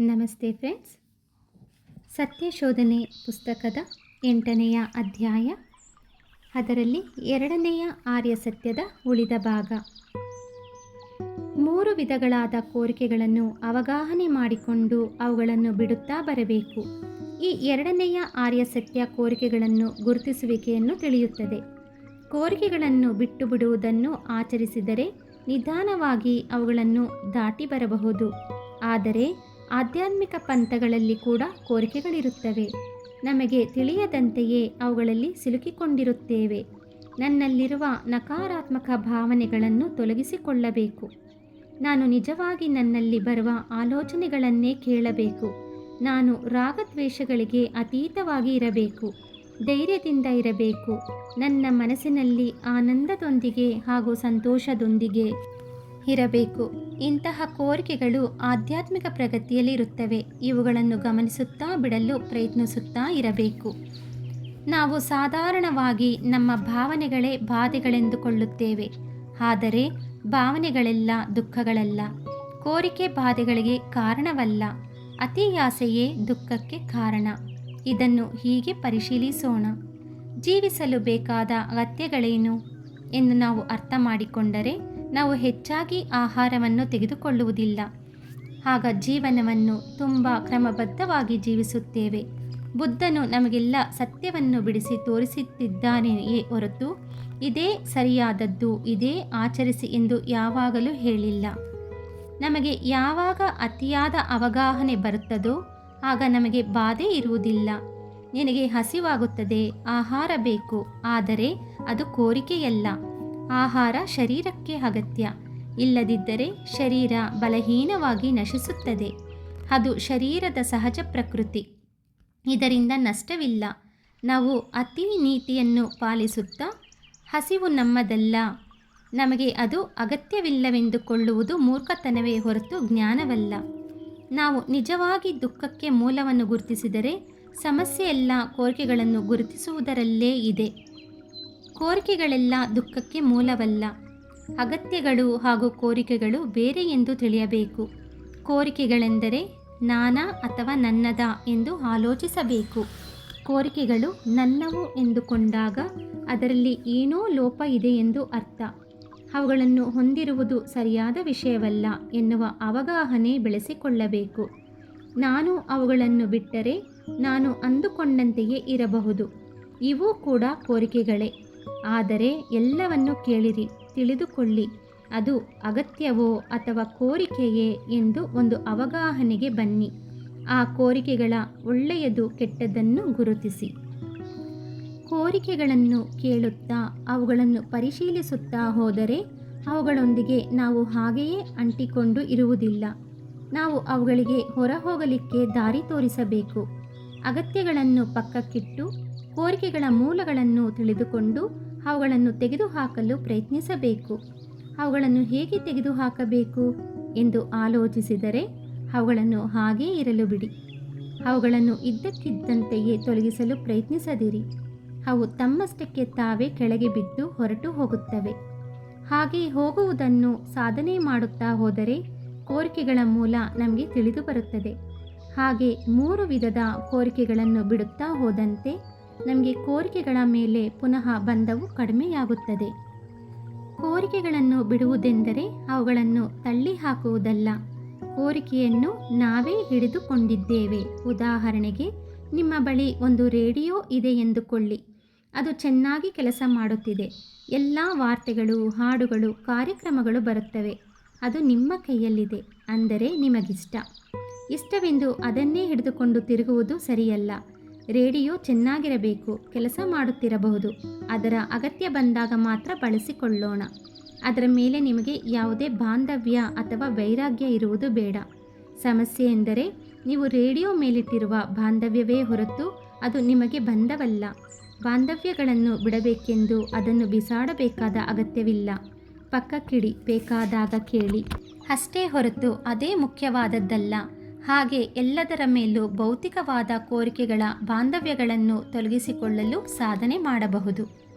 ನಮಸ್ತೆ ಫ್ರೆಂಡ್ಸ್. ಸತ್ಯಶೋಧನೆ ಪುಸ್ತಕದ ಎಂಟನೆಯ ಅಧ್ಯಾಯ. ಅದರಲ್ಲಿ ಎರಡನೆಯ ಆರ್ಯ ಸತ್ಯದ ಉಳಿದ ಭಾಗ. ಮೂರು ವಿಧಗಳಾದ ಕೋರಿಕೆಗಳನ್ನು ಅವಗಾಹನೆ ಮಾಡಿಕೊಂಡು ಅವುಗಳನ್ನು ಬಿಡುತ್ತಾ ಬರಬೇಕು. ಈ ಎರಡನೆಯ ಆರ್ಯ ಸತ್ಯ ಕೋರಿಕೆಗಳನ್ನು ಗುರುತಿಸುವಿಕೆಯನ್ನು ತಿಳಿಯುತ್ತದೆ. ಕೋರಿಕೆಗಳನ್ನು ಬಿಟ್ಟು ಬಿಡುವುದನ್ನು ಆಚರಿಸಿದರೆ ನಿಧಾನವಾಗಿ ಅವುಗಳನ್ನು ದಾಟಿ ಬರಬಹುದು. ಆದರೆ ಆಧ್ಯಾತ್ಮಿಕ ಪಂಥಗಳಲ್ಲಿ ಕೂಡ ಕೋರಿಕೆಗಳಿರುತ್ತವೆ. ನಮಗೆ ತಿಳಿಯದಂತೆಯೇ ಅವುಗಳಲ್ಲಿ ಸಿಲುಕಿಕೊಂಡಿರುತ್ತೇವೆ. ನನ್ನಲ್ಲಿರುವ ನಕಾರಾತ್ಮಕ ಭಾವನೆಗಳನ್ನು ತೊಲಗಿಸಿಕೊಳ್ಳಬೇಕು. ನಾನು ನಿಜವಾಗಿ ನನ್ನಲ್ಲಿ ಬರುವ ಆಲೋಚನೆಗಳನ್ನೇ ಕೇಳಬೇಕು. ನಾನು ರಾಗದ್ವೇಷಗಳಿಗೆ ಅತೀತವಾಗಿ ಇರಬೇಕು. ಧೈರ್ಯದಿಂದ ಇರಬೇಕು. ನನ್ನ ಮನಸ್ಸಿನಲ್ಲಿ ಆನಂದದೊಂದಿಗೆ ಹಾಗೂ ಸಂತೋಷದೊಂದಿಗೆ. ಇರಬೇಕು. ಇಂತಹ ಕೋರಿಕೆಗಳು ಆಧ್ಯಾತ್ಮಿಕ ಪ್ರಗತಿಯಲ್ಲಿ ಇರುತ್ತವೆ ಇವುಗಳನ್ನು ಗಮನಿಸುತ್ತಾ ಬಿಡಲು ಪ್ರಯತ್ನಿಸುತ್ತಾ ಇರಬೇಕು. ನಾವು ಸಾಧಾರಣವಾಗಿ ನಮ್ಮ ಭಾವನೆಗಳೇ ಬಾಧೆಗಳೆಂದುಕೊಳ್ಳುತ್ತೇವೆ. ಆದರೆ ಭಾವನೆಗಳೆಲ್ಲ ದುಃಖಗಳಲ್ಲ. ಕೋರಿಕೆ ಬಾಧೆಗಳಿಗೆ ಕಾರಣವಲ್ಲ. ಅತಿಯಾಸೆಯೇ ದುಃಖಕ್ಕೆ ಕಾರಣ. ಇದನ್ನು ಹೀಗೆ ಪರಿಶೀಲಿಸೋಣ. ಜೀವಿಸಲು ಬೇಕಾದ ಅಗತ್ಯಗಳೇನು? ಎಂದು ನಾವು ಅರ್ಥ ಮಾಡಿಕೊಂಡರೆ ನಾವು ಹೆಚ್ಚಾಗಿ ಆಹಾರವನ್ನು ತೆಗೆದುಕೊಳ್ಳುವುದಿಲ್ಲ. ಆಗ ಜೀವನವನ್ನು ತುಂಬ ಕ್ರಮಬದ್ಧವಾಗಿ ಜೀವಿಸುತ್ತೇವೆ. ಬುದ್ಧನು ನಮಗೆಲ್ಲ ಸತ್ಯವನ್ನು ಬಿಡಿಸಿ ತೋರಿಸುತ್ತಿದ್ದಾನೆಯೇ ಹೊರತು ಇದೇ ಸರಿಯಾದದ್ದು, ಇದೇ ಆಚರಿಸಿ ಎಂದು ಯಾವಾಗಲೂ ಹೇಳಿಲ್ಲ. ನಮಗೆ ಯಾವಾಗ ಅತಿಯಾದ ಅವಗಾಹನೆ ಬರುತ್ತದೋ ಆಗ ನಮಗೆ ಬಾಧೆ ಇರುವುದಿಲ್ಲ. ನಿನಗೆ ಹಸಿವಾಗುತ್ತದೆ, ಆಹಾರ ಬೇಕು, ಆದರೆ ಅದು ಕೋರಿಕೆಯಲ್ಲ. ಆಹಾರ ಶರೀರಕ್ಕೆ ಅಗತ್ಯ. ಇಲ್ಲದಿದ್ದರೆ ಶರೀರ ಬಲಹೀನವಾಗಿ ನಶಿಸುತ್ತದೆ. ಅದು ಶರೀರದ ಸಹಜ ಪ್ರಕೃತಿ. ಇದರಿಂದ ನಷ್ಟವಿಲ್ಲ. ನಾವು ಅತಿ ನೀತಿಯನ್ನು ಪಾಲಿಸುತ್ತಾ ಹಸಿವು ನಮ್ಮದಲ್ಲ. ನಮಗೆ ಅದು ಅಗತ್ಯವಿಲ್ಲವೆಂದುಕೊಳ್ಳುವುದು ಮೂರ್ಖತನವೇ ಹೊರತು ಜ್ಞಾನವಲ್ಲ. ನಾವು ನಿಜವಾಗಿ ದುಃಖಕ್ಕೆ ಮೂಲವನ್ನು ಗುರುತಿಸಿದರೆ ಸಮಸ್ಯೆಯೆಲ್ಲ ಕೋರಿಕೆಗಳನ್ನು ಗುರುತಿಸುವುದರಲ್ಲೇ ಇದೆ. ಕೋರಿಕೆಗಳೆಲ್ಲ ದುಃಖಕ್ಕೆ ಮೂಲವಲ್ಲ. ಅಗತ್ಯಗಳು ಹಾಗೂ ಕೋರಿಕೆಗಳು ಬೇರೆ ಎಂದು ತಿಳಿಯಬೇಕು. ಕೋರಿಕೆಗಳೆಂದರೆ ನಾನಾ ಅಥವಾ ನನ್ನದ ಎಂದು ಆಲೋಚಿಸಬೇಕು. ಕೋರಿಕೆಗಳು ನನ್ನವು ಎಂದುಕೊಂಡಾಗ ಅದರಲ್ಲಿ ಏನೋ ಲೋಪ ಇದೆ ಎಂದು ಅರ್ಥ. ಅವುಗಳನ್ನು ಹೊಂದಿರುವುದು ಸರಿಯಾದ ವಿಷಯವಲ್ಲ ಎನ್ನುವ ಅವಗಾಹನೆ ಬೆಳೆಸಿಕೊಳ್ಳಬೇಕು. ನಾನು ಅವುಗಳನ್ನು ಬಿಟ್ಟರೆ ನಾನು ಅಂದುಕೊಂಡಂತೆಯೇ ಇರಬಹುದು. ಇವು ಕೂಡ ಕೋರಿಕೆಗಳೇ. ಆದರೆ ಎಲ್ಲವನ್ನು ಕೇಳಿರಿ, ತಿಳಿದುಕೊಳ್ಳಿ. ಅದು ಅಗತ್ಯವೋ ಅಥವಾ ಕೋರಿಕೆಯೇ ಎಂದು ಒಂದು ಅವಗಾಹನೆಗೆ ಬನ್ನಿ. ಆ ಕೋರಿಕೆಗಳ ಒಳ್ಳೆಯದು ಕೆಟ್ಟದ್ದನ್ನು ಗುರುತಿಸಿ. ಕೋರಿಕೆಗಳನ್ನು ಕೇಳುತ್ತಾ ಅವುಗಳನ್ನು ಪರಿಶೀಲಿಸುತ್ತಾ ಹೋದರೆ ಅವುಗಳೊಂದಿಗೆ ನಾವು ಹಾಗೆಯೇ ಅಂಟಿಕೊಂಡು ಇರುವುದಿಲ್ಲ. ನಾವು ಅವುಗಳಿಗೆ ಹೊರಹೋಗಲಿಕ್ಕೆ ದಾರಿ ತೋರಿಸಬೇಕು. ಅಗತ್ಯಗಳನ್ನು ಪಕ್ಕಕ್ಕಿಟ್ಟು ಕೋರಿಕೆಗಳ ಮೂಲಗಳನ್ನು ತಿಳಿದುಕೊಂಡು ಅವುಗಳನ್ನು ತೆಗೆದುಹಾಕಲು ಪ್ರಯತ್ನಿಸಬೇಕು. ಅವುಗಳನ್ನು ಹೇಗೆ ತೆಗೆದುಹಾಕಬೇಕು ಎಂದು ಆಲೋಚಿಸಿದರೆ ಅವುಗಳನ್ನು ಹಾಗೇ ಇರಲು ಬಿಡಿ. ಅವುಗಳನ್ನು ಇದ್ದಕ್ಕಿದ್ದಂತೆಯೇ ತೊಲಗಿಸಲು ಪ್ರಯತ್ನಿಸದಿರಿ. ಅವು ತಮ್ಮಷ್ಟಕ್ಕೆ ತಾವೇ ಕೆಳಗೆ ಬಿದ್ದು ಹೊರಟು ಹೋಗುತ್ತವೆ. ಹಾಗೆ ಹೋಗುವುದನ್ನು ಸಾಧನೆ ಮಾಡುತ್ತಾ ಹೋದರೆ ಕೋರಿಕೆಗಳ ಮೂಲ ನಮಗೆ ತಿಳಿದು ಬರುತ್ತದೆ ಹಾಗೆ ಮೂರು ವಿಧದ ಕೋರಿಕೆಗಳನ್ನು ಬಿಡುತ್ತಾ ಹೋದಂತೆ ನಮಗೆ ಕೋರಿಕೆಗಳ ಮೇಲೆ ಪುನಃ ಬಂಧವು ಕಡಿಮೆಯಾಗುತ್ತದೆ. ಕೋರಿಕೆಗಳನ್ನು ಬಿಡುವುದೆಂದರೆ ಅವುಗಳನ್ನು ತಳ್ಳಿ ಹಾಕುವುದಲ್ಲ. ಕೋರಿಕೆಯನ್ನು ನಾವೇ ಹಿಡಿದುಕೊಂಡಿದ್ದೇವೆ. ಉದಾಹರಣೆಗೆ, ನಿಮ್ಮ ಬಳಿ ಒಂದು ರೇಡಿಯೋ ಇದೆ ಎಂದುಕೊಳ್ಳಿ. ಅದು ಚೆನ್ನಾಗಿ ಕೆಲಸ ಮಾಡುತ್ತಿದೆ. ಎಲ್ಲ ವಾರ್ತೆಗಳು, ಹಾಡುಗಳು, ಕಾರ್ಯಕ್ರಮಗಳು ಬರುತ್ತವೆ. ಅದು ನಿಮ್ಮ ಕೈಯಲ್ಲಿದೆ, ಅಂದರೆ ನಿಮಗಿಷ್ಟ. ಇಷ್ಟವೆಂದು ಅದನ್ನೇ ಹಿಡಿದುಕೊಂಡು ತಿರುಗುವುದು ಸರಿಯಲ್ಲ. ರೇಡಿಯೋ ಚೆನ್ನಾಗಿರಬೇಕು, ಕೆಲಸ ಮಾಡುತ್ತಿರಬಹುದು. ಅದರ ಅಗತ್ಯ ಬಂದಾಗ ಮಾತ್ರ ಬಳಸಿಕೊಳ್ಳೋಣ. ಅದರ ಮೇಲೆ ನಿಮಗೆ ಯಾವುದೇ ಬಾಂಧವ್ಯ ಅಥವಾ ವೈರಾಗ್ಯ ಇರುವುದು ಬೇಡ. ಸಮಸ್ಯೆ ಎಂದರೆ ನೀವು ರೇಡಿಯೋ ಮೇಲಿಟ್ಟಿರುವ ಬಾಂಧವ್ಯವೇ ಹೊರತು ಅದು ನಿಮಗೆ ಬಂಧವಲ್ಲ ಬಾಂಧವ್ಯಗಳನ್ನು ಬಿಡಬೇಕೆಂದು ಅದನ್ನು ಬಿಸಾಡಬೇಕಾದ ಅಗತ್ಯವಿಲ್ಲ. ಪಕ್ಕಕ್ಕಿಡಿ ಬೇಕಾದಾಗ ಕೇಳಿ. ಅಷ್ಟೇ ಹೊರತು ಅದೇ ಮುಖ್ಯವಾದದ್ದಲ್ಲ. ಹಾಗೆ ಎಲ್ಲದರ ಮೇಲೂ ಭೌತಿಕವಾದ ಕೋರಿಕೆಗಳ ಬಾಂಧವ್ಯಗಳನ್ನು ತೊಲಗಿಸಿಕೊಳ್ಳಲು ಸಾಧನೆ ಮಾಡಬಹುದು.